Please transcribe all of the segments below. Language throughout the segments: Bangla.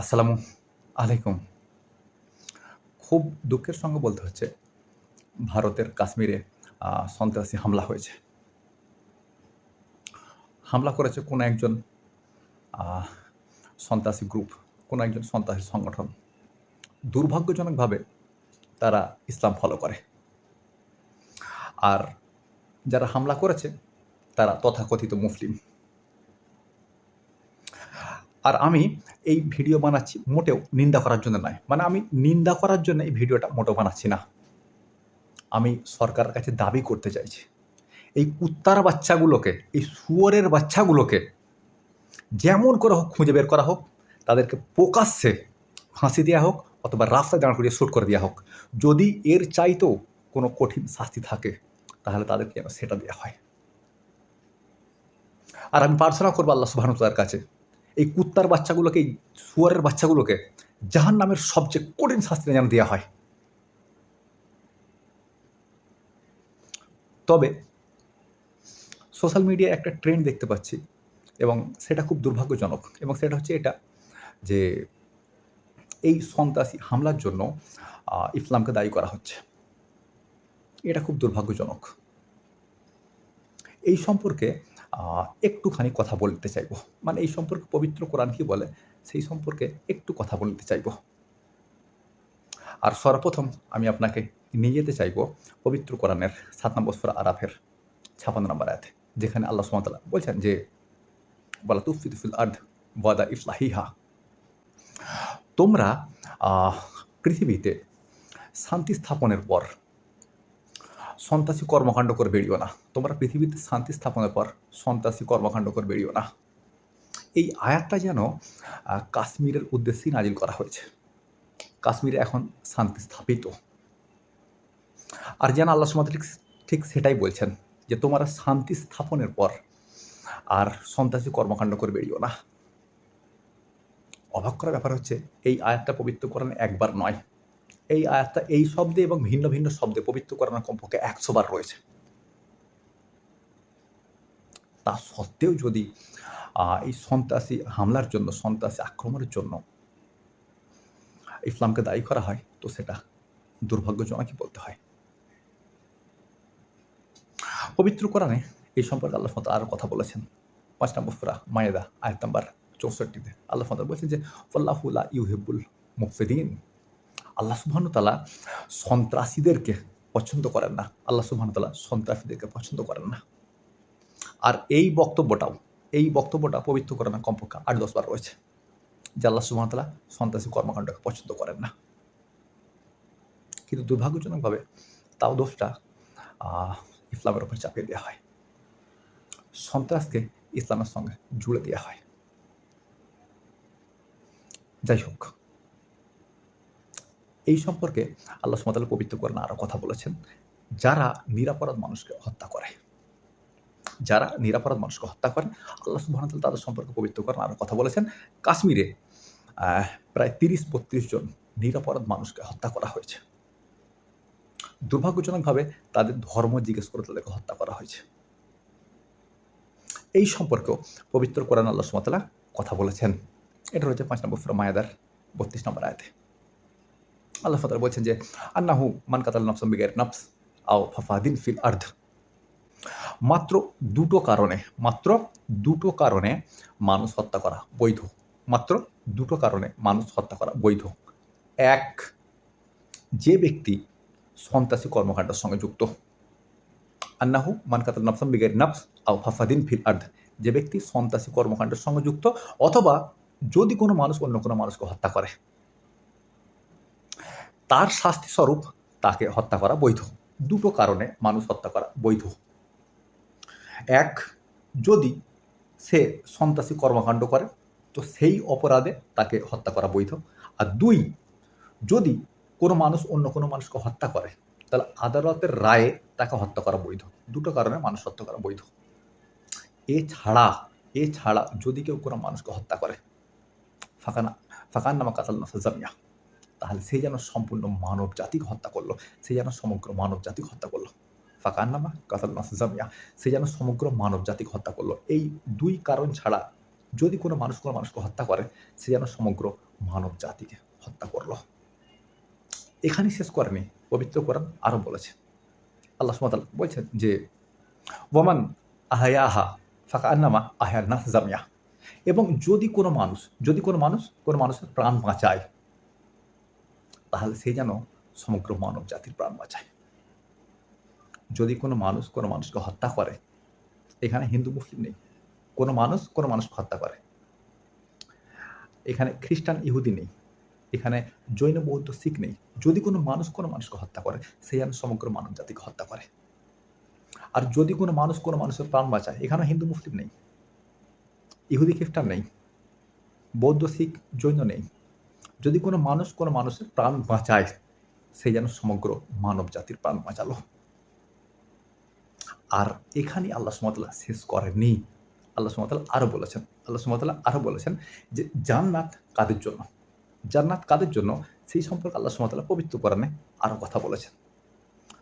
আসসালামু আলাইকুম। খুব দুঃখের সঙ্গে বলতে হচ্ছে, ভারতের কাশ্মীরে সন্ত্রাসী হামলা হয়েছে। হামলা করেছে কোনো একজন সন্ত্রাসী গ্রুপ, কোনো একজন সন্ত্রাসী সংগঠন। দুর্ভাগ্যজনকভাবে তারা ইসলাম ফলো করে। আর যারা হামলা করেছে, তারা তথাকথিত মুসলিম। আর আমি এই ভিডিও বানাচ্ছি মোটেও নিন্দা করার জন্য নয়। মানে আমি নিন্দা করার জন্য এই ভিডিওটা মোটেও বানাচ্ছি না। আমি সরকারের কাছে দাবি করতে চাইছি। এই কুত্তার বাচ্চাগুলোকে, এই শুয়োরের বাচ্চাগুলোকে যেমন করে হোক খুঁজে বের করা হোক, তাদেরকে প্রকাশ্যে ফাঁসি দেওয়া হোক অথবা রাস্তায় দাঁড় করিয়ে শ্যুট করে দেওয়া হোক, যদি এর চাইতেও কোনো কঠিন শাস্তি থাকে, তাহলে তাদেরকে যেন সেটা দেওয়া হয়। আর আমি প্রার্থনা করব আল্লাহ সুবাহতার কাছে এই কুত্তার বাচ্চাগুলোকে, এই শুয়ারের বাচ্চাগুলোকে জাহান নামের সবচেয়ে কঠিন শাস্তি যেন দেওয়া হয়। তবে সোশ্যাল মিডিয়ায় একটা ট্রেন্ড দেখতে পাচ্ছি এবং সেটা খুব দুর্ভাগ্যজনক এবং সেটা হচ্ছে এটা যে এই সন্ত্রাসী হামলার জন্য ইসলামকে দায়ী করা হচ্ছে। এটা খুব দুর্ভাগ্যজনক। এই সম্পর্কে একটুখানি কথা বলতে চাইব। মানে এই সম্পর্কে পবিত্র কোরআন কি বলে? সেই সম্পর্কে একটু কথা বলতে চাইব। আর সর্বপ্রথম আমি আপনাকে নিয়ে যেতে চাইব পবিত্র কোরআনের সাত নম্বর সুরা আরাফের ছাপান্ন নম্বর আয়াতে, যেখানে আল্লাহ সুমতাল্লাহ বলছেন যে, বলা তুফিদুফিল আর্ধ ওয়াদা ইফলাহিহা। তোমরা পৃথিবীতে শান্তি স্থাপনের পর সন্ত্রাসী কর্মকাণ্ড করে বেরিও না। তোমরা পৃথিবীতে শান্তি স্থাপনের পর সন্ত্রাসী কর্মকাণ্ড করে বেরিও না। এই আয়াতটা যেন কাশ্মীরের উদ্দেশ্যেই নাজিল করা হয়েছে। কাশ্মীরে এখন শান্তি স্থাপিত। আর যেন আল্লাহ সুমাত ঠিক সেটাই বলছেন যে, তোমরা শান্তি স্থাপনের পর আর সন্ত্রাসী কর্মকাণ্ড করে বেরিও না। অবাক করার ব্যাপার হচ্ছে, এই আয়াতটা পবিত্র করেন একবার নয়। এই আয়াতটা এই শব্দে এবং ভিন্ন ভিন্ন শব্দে পবিত্র করানোর কমপক্ষে একশো বার রয়েছে। তা সত্ত্বেও যদি এই সন্ত্রাসী হামলার জন্য, সন্ত্রাসী আক্রমণের জন্য ইসলামকে দায়ী করা হয়, তো সেটা দুর্ভাগ্যজনকই বলতে হয়। পবিত্র কোরআনে এই সম্পর্কে আল্লাহ ফত আরও কথা বলেছেন। পাঁচ নম্বর ফুরা মায়েদা, আয়াত নাম্বার চৌষট্টিতে। আল্লাহ ফত বলছেন যে ফল্লাহুল্লাহ ইউহিবুল মুফিদিন। আল্লাহ সুবহানু তালা সন্ত্রাসীদেরকে পছন্দ করেন না। আল্লাহ তালা সন্ত্রাসীদেরকে পছন্দ করেন না। আর এই বক্তব্যটাও, এই বক্তব্যটা পবিত্র করেন কমপক্ষে আট, দশ বার রয়েছে, যে আল্লাহ তালা সন্ত্রাসী কর্মকাণ্ডকে পছন্দ করেন না। কিন্তু দুর্ভাগ্যজনকভাবে তাও দোষটা ইসলামের উপর চাপিয়ে দেওয়া হয়। সন্ত্রাসকে ইসলামের সঙ্গে জুড়ে দেওয়া হয়। যাই হোক এই সম্পর্কে আল্লাহ সুমতাল পবিত্র করেন আরও কথা বলেছেন। যারা নিরাপরাধ মানুষকে হত্যা করে, যারা নিরাপরাধ মানুষকে হত্যা করেন আল্লাহ সুবাহতাল তাদের সম্পর্কে পবিত্র করেন আরও কথা বলেছেন। কাশ্মীরে প্রায় তিরিশ বত্রিশ জন নিরাপরাধ মানুষকে হত্যা করা হয়েছে। দুর্ভাগ্যজনকভাবে তাদের ধর্ম জিজ্ঞেস করে তাদেরকে হত্যা করা হয়েছে। এই সম্পর্কেও পবিত্র কোরআন আল্লাহ সুমতালা কথা বলেছেন। এটা রয়েছে পাঁচ নম্বর ফুরা মায়াদার বত্রিশ নম্বর আয়াতে। আল্লাহ ফাতার বলছেন যে, আন্নাহু মান কাতাল নফসম বিগের নফস আও ফাফাদিন ফিল আর্ধ মাত্র দুটো কারণে, মাত্র দুটো কারণে মানুষ হত্যা করা বৈধ। মাত্র দুটো কারণে মানুষ হত্যা করা বৈধ। এক, যে ব্যক্তি সন্ত্রাসী কর্মকাণ্ডের সঙ্গে যুক্ত। আন্নাহু মান কাতাল নফসম বিগের নফস আও ফাফাদিন ফিল আর্ধ যে ব্যক্তি সন্ত্রাসী কর্মকাণ্ডের সঙ্গে যুক্ত অথবা যদি কোনো মানুষ অন্য কোনো মানুষকে হত্যা করে। তার শাস্তি স্বরূপ তাকে হত্যা করা বৈধ। দুটো কারণে মানুষ হত্যা করা বৈধ। এক, যদি সে সন্ত্রাসী কর্মকাণ্ড করে, তো সেই অপরাধে তাকে হত্যা করা বৈধ। আর দুই, যদি কোনো মানুষ অন্য কোনো মানুষকে হত্যা করে, তাহলে আদালতের রায়ে তাকে হত্যা করা বৈধ। দুটো কারণে মানুষ হত্যা করা বৈধ। এছাড়া এছাড়া যদি কেউ কোনো মানুষকে হত্যা করে ফাঁকানা ফাঁকান নামা কাতাল নাফা জামিয়া। তাহলে সে যেন সম্পূর্ণ মানব জাতিকে হত্যা করল, সে যেন সমগ্র মানব জাতিকে হত্যা করল। ফাঁকান নামা, কাতাল নাফা জামিয়া। সে যেন সমগ্র মানব জাতিকে হত্যা করল। এই দুই কারণ ছাড়া যদি কোনো মানুষ কোনো মানুষকে হত্যা করে, সে যেন সমগ্র মানব জাতিকে হত্যা করল। এখানেই শেষ করেনি পবিত্র কোরআন আরও বলেছে। আল্লাহ সুমাতাল বলছেন যে ওমান আহায়াহা, ফাঁকা আন্নামা আহার নাস জামিয়া। এবং যদি কোনো মানুষ, যদি কোনো মানুষ কোনো মানুষের প্রাণ বাঁচায় তাহলে সে যেন সমগ্র মানব জাতির প্রাণ বাঁচায়। যদি কোনো মানুষ কোনো মানুষকে হত্যা করে, এখানে হিন্দু, মুসলিম নেই, কোনো মানুষ কোনো মানুষকে হত্যা করে। এখানে খ্রিস্টান, ইহুদি নেই, এখানে জৈন, বৌদ্ধ, শিখ নেই। যদি কোনো মানুষ কোনো মানুষকে হত্যা করে, সে যেন সমগ্র মানব জাতিকে হত্যা করে। আর যদি কোনো মানুষ কোনো মানুষের প্রাণ বাঁচায়, এখানে হিন্দু, মুসলিম নেই, ইহুদি, খ্রিস্টান নেই, বৌদ্ধ, শিখ, জৈন নেই। যদি কোনো মানুষ কোনো মানুষের প্রাণ বাঁচায়, সে যেন সমগ্র মানব জাতির প্রাণ বাঁচালো। আর এখানে আল্লাহ সুমতাল্লাহ শেষ করেননি। আল্লাহ সুমতাল্লাহ আরও বলেছেন, আল্লাহ সুমতাল্লাহ আরও বলেছেন যে জান্নাত কাদের জন্য? জান্নাত কাদের জন্য? সেই সম্পর্কে আল্লাহ সুমতাল্লাহ পবিত্র কোরআনে আরও কথা বলেছেন।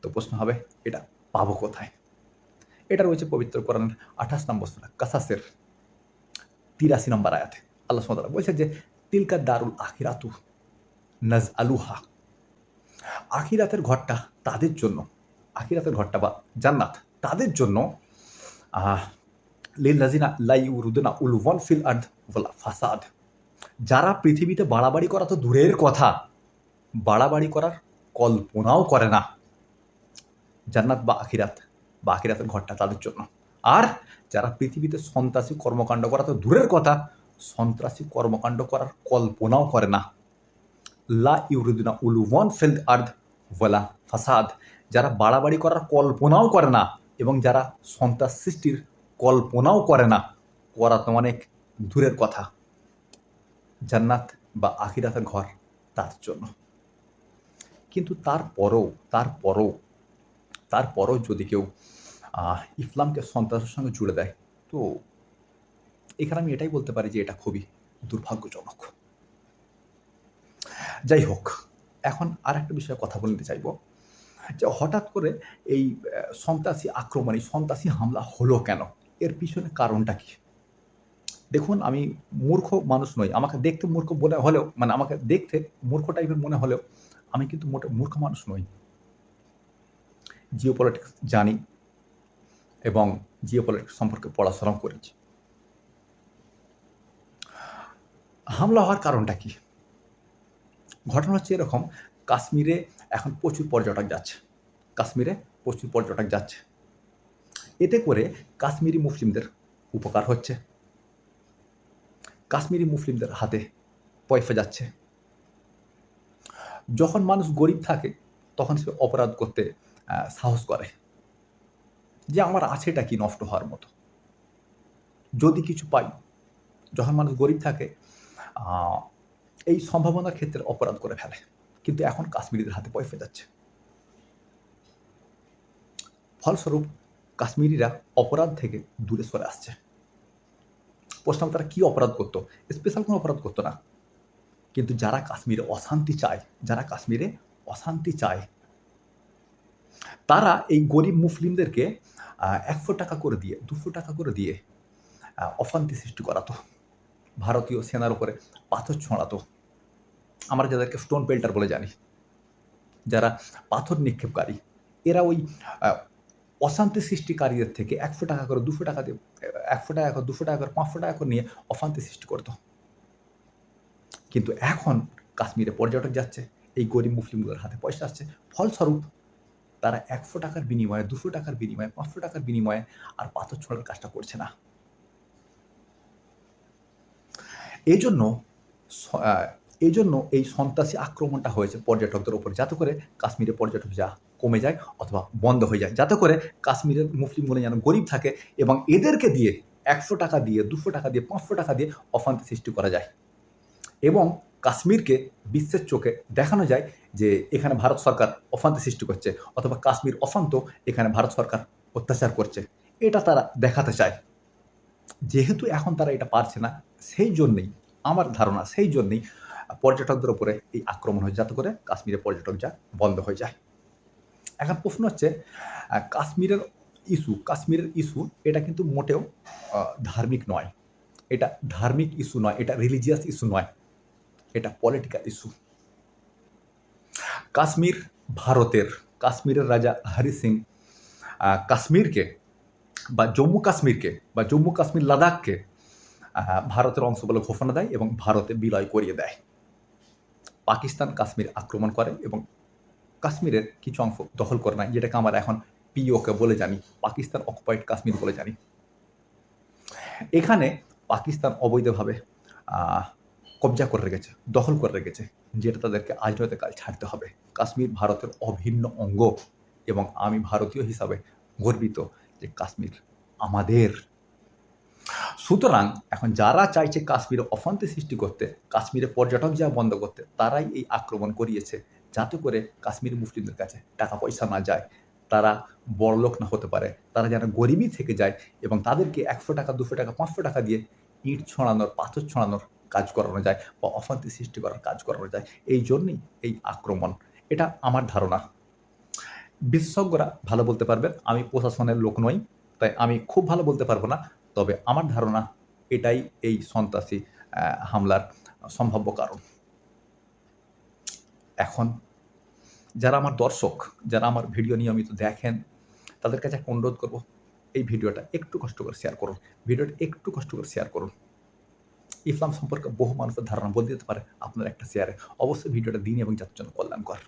তো প্রশ্ন হবে, এটা পাবো কোথায়? এটা রয়েছে পবিত্র কোরআনের আঠাশ নম্বর সুরা কাসাসের তিরাশি নম্বর আয়াতে। আল্লাহ সুমতাল্লাহ বলছেন যে তিলকা দারুল আখিরাতু নাজ আলুহা আখিরাতের ঘরটা তাদের জন্য, আখিরাতের ঘরটা বা জান্নাত তাদের জন্য লিল নাজিনা লাই উরুদনা উলওয়ান ফিল আর্দ ওলা ফাসাদ। যারা পৃথিবীতে বাড়াবাড়ি করা তো দূরের কথা, বাড়াবাড়ি করার কল্পনাও করে না। জান্নাত বা আখিরাত বা আখিরাতের ঘরটা তাদের জন্য। আর যারা পৃথিবীতে সন্ত্রাসী কর্মকাণ্ড করা তো দূরের কথা সন্ত্রাসী কর্মকাণ্ড করার কল্পনাও করে না। লা ইউরুদিনা উলুওয়ান ফিল আর্থ ওয়ালা ফাসাদ, যারা বাড়াবাড়ি করার কল্পনাও করে না এবং যারা সন্ত্রাস সৃষ্টির কল্পনাও করে না। করা তো অনেক দূরের কথা। জান্নাত বা আখিরাতের ঘর, তার জন্য। কিন্তু তারপরও তারপরও তারপরও যদি কেউ ইসলামকে সন্ত্রাসের সঙ্গে জুড়ে দেয়, তো এখানে আমি এটাই বলতে পারি যে এটা খুবই দুর্ভাগ্যজনক। যাই হোক এখন আর একটা বিষয়ে কথা বলতে চাইব, যে হঠাৎ করে এই সন্ত্রাসী আক্রমণ, এই সন্ত্রাসী হামলা হলো কেন? এর পিছনে কারণটা কি? দেখুন, আমি মূর্খ মানুষ নই, আমাকে দেখতে মূর্খ বলে হলেও মানে আমাকে দেখতে মূর্খ টাইপের মনে হলেও, আমি কিন্তু মোটে, মূর্খ মানুষ নই। জিও জানি এবং জিও সম্পর্কে পড়াশোনা করেছি। হামলা হওয়ার কারণটা কি? ঘটনা হচ্ছে এরকম, কাশ্মীরে এখন প্রচুর পর্যটক যাচ্ছে। কাশ্মীরে প্রচুর পর্যটক যাচ্ছে। এতে করে কাশ্মীরি মুসলিমদের উপকার হচ্ছে। কাশ্মীরি মুসলিমদের হাতে পয়সা যাচ্ছে। যখন মানুষ গরিব থাকে, তখন সে অপরাধ করতে সাহস করে। যে আমার আছেটা কি নষ্ট হওয়ার মতো? যদি কিছু পাই, যখন মানুষ গরিব থাকে এই সম্ভাবনার ক্ষেত্রে অপরাধ করে ফেলে। কিন্তু এখন কাশ্মীরিদের হাতে পয়সা যাচ্ছে ফলস্বরূপ কাশ্মীরিরা অপরাধ থেকে দূরে সরে আসছে। প্রশ্ন তারা কি অপরাধ করতো? স্পেশাল কোনো অপরাধ করতো না। কিন্তু যারা কাশ্মীরে অশান্তি চায়, যারা কাশ্মীরে অশান্তি চায়, তারা এই গরিব মুসলিমদেরকে একশো টাকা করে দিয়ে, দুশো টাকা করে দিয়ে অশান্তি সৃষ্টি করাতো। ভারতীয় সেনার উপরে পাথর ছড়াতো। আমরা যাদেরকে স্টোন পেল্টার বলে জানি, যারা পাথর নিক্ষেপকারী, এরা ওই অশান্তি সৃষ্টিকারীদের থেকে একশো টাকা করে, দুশো টাকা দিয়ে, একশো টাকা করে, দুশো টাকা করে, পাঁচশো টাকা করে নিয়ে অশান্তি সৃষ্টি করতো। কিন্তু এখন কাশ্মীরে পর্যটক যাচ্ছে, এই গরিব মুসলিমগুলোর হাতে পয়সা আসছে। ফলস্বরূপ তারা একশো টাকার বিনিময়ে, দুশো টাকার বিনিময়ে, পাঁচশো টাকার বিনিময়ে আর পাথর ছোঁড়ার কাজটা করছে না। এই জন্য এই জন্য এই সন্ত্রাসী আক্রমণটা হয়েছে পর্যটকদের ওপর যাতে করে কাশ্মীরে পর্যটক যা কমে যায় অথবা বন্ধ হয়ে যায়। যাতে করে কাশ্মীরের মুসলিমগুলো যেন গরিব থাকে এবং এদেরকে দিয়ে একশো টাকা দিয়ে, দুশো টাকা দিয়ে, পাঁচশো টাকা দিয়ে অশান্তি সৃষ্টি করা যায়। এবং কাশ্মীরকে বিশ্বের চোখে দেখানো যায় যে এখানে ভারত সরকার অশান্তি সৃষ্টি করছে অথবা কাশ্মীর অশান্ত এখানে ভারত সরকার অত্যাচার করছে। এটা তারা দেখাতে চায়। যেহেতু এখন তারা এটা পারছে না, সেই জন্যেই, আমার ধারণা সেই জন্যেই পর্যটকদের উপরে এই আক্রমণ হয় যাতে করে কাশ্মীরে পর্যটক যা বন্ধ হয়ে যায়। এখন প্রশ্ন হচ্ছে কাশ্মীরের ইস্যু কাশ্মীরের ইস্যু এটা কিন্তু মোটেও ধার্মিক নয়। এটা ধার্মিক ইস্যু নয়, এটা রিলিজিয়াস ইস্যু নয়, এটা পলিটিক্যাল ইস্যু। কাশ্মীর ভারতের, কাশ্মীরের রাজা হরি সিং কাশ্মীরকে বা জম্মু কাশ্মীরকে বা জম্মু কাশ্মীর লাদাখকে ভারতের অংশ বলে ঘোষণা দেয় এবং ভারতে বিলয় করিয়ে দেয়। পাকিস্তান কাশ্মীর আক্রমণ করে এবং কাশ্মীরের কিছু অংশ দখল করে নেয়, যেটাকে আমরা এখন পিওকে বলে জানি, পাকিস্তান অকুপাইড কাশ্মীর বলে জানি। এখানে পাকিস্তান অবৈধভাবে কবজা করে রেখেছে, দখল করে রেখেছে, যেটা তাদেরকে আজ কাল ছাড়তে হবে। কাশ্মীর ভারতের অভিন্ন অঙ্গ এবং আমি ভারতীয় হিসাবে গর্বিত যে কাশ্মীর আমাদের। সুতরাং এখন যারা চাইছে কাশ্মীরে অশান্তি সৃষ্টি করতে কাশ্মীরে পর্যটক যাওয়া বন্ধ করতে, তারাই এই আক্রমণ করিয়েছে যাতে করে কাশ্মীর মুসলিমদের কাছে টাকা পয়সা না যায়। তারা বড়লোক না হতে পারে। তারা যেন গরিবই থেকে যায় এবং তাদেরকে একশো টাকা, দুশো টাকা, পাঁচশো টাকা দিয়ে ইট ছড়ানোর, পাথর ছড়ানোর কাজ করানো যায় বা অশান্তি সৃষ্টি করার কাজ করানো যায়। এই জন্যই এই আক্রমণ। এটা আমার ধারণা। বিশেষজ্ঞরা ভালো বলতে পারবেন। আমি প্রশাসনের লোক নই, তাই আমি খুব ভালো বলতে পারব না। তবে আমার ধারণা এটাই এই সন্ত্রাসী হামলার সম্ভাব্য কারণ। এখন যারা আমার দর্শক, যারা আমার ভিডিও নিয়মিত দেখেন, তাদের কাছে একটা অনুরোধ করব, এই ভিডিওটা একটু কষ্ট করে শেয়ার করুন। ভিডিওটা একটু কষ্ট করে শেয়ার করুন। ইসলাম সম্পর্কে বহু মানুষের ধারণা বদলে দিতে পারে আপনার একটা শেয়ারে অবশ্যই ভিডিওটা দিন এবং যার জন্য কল্যাণকর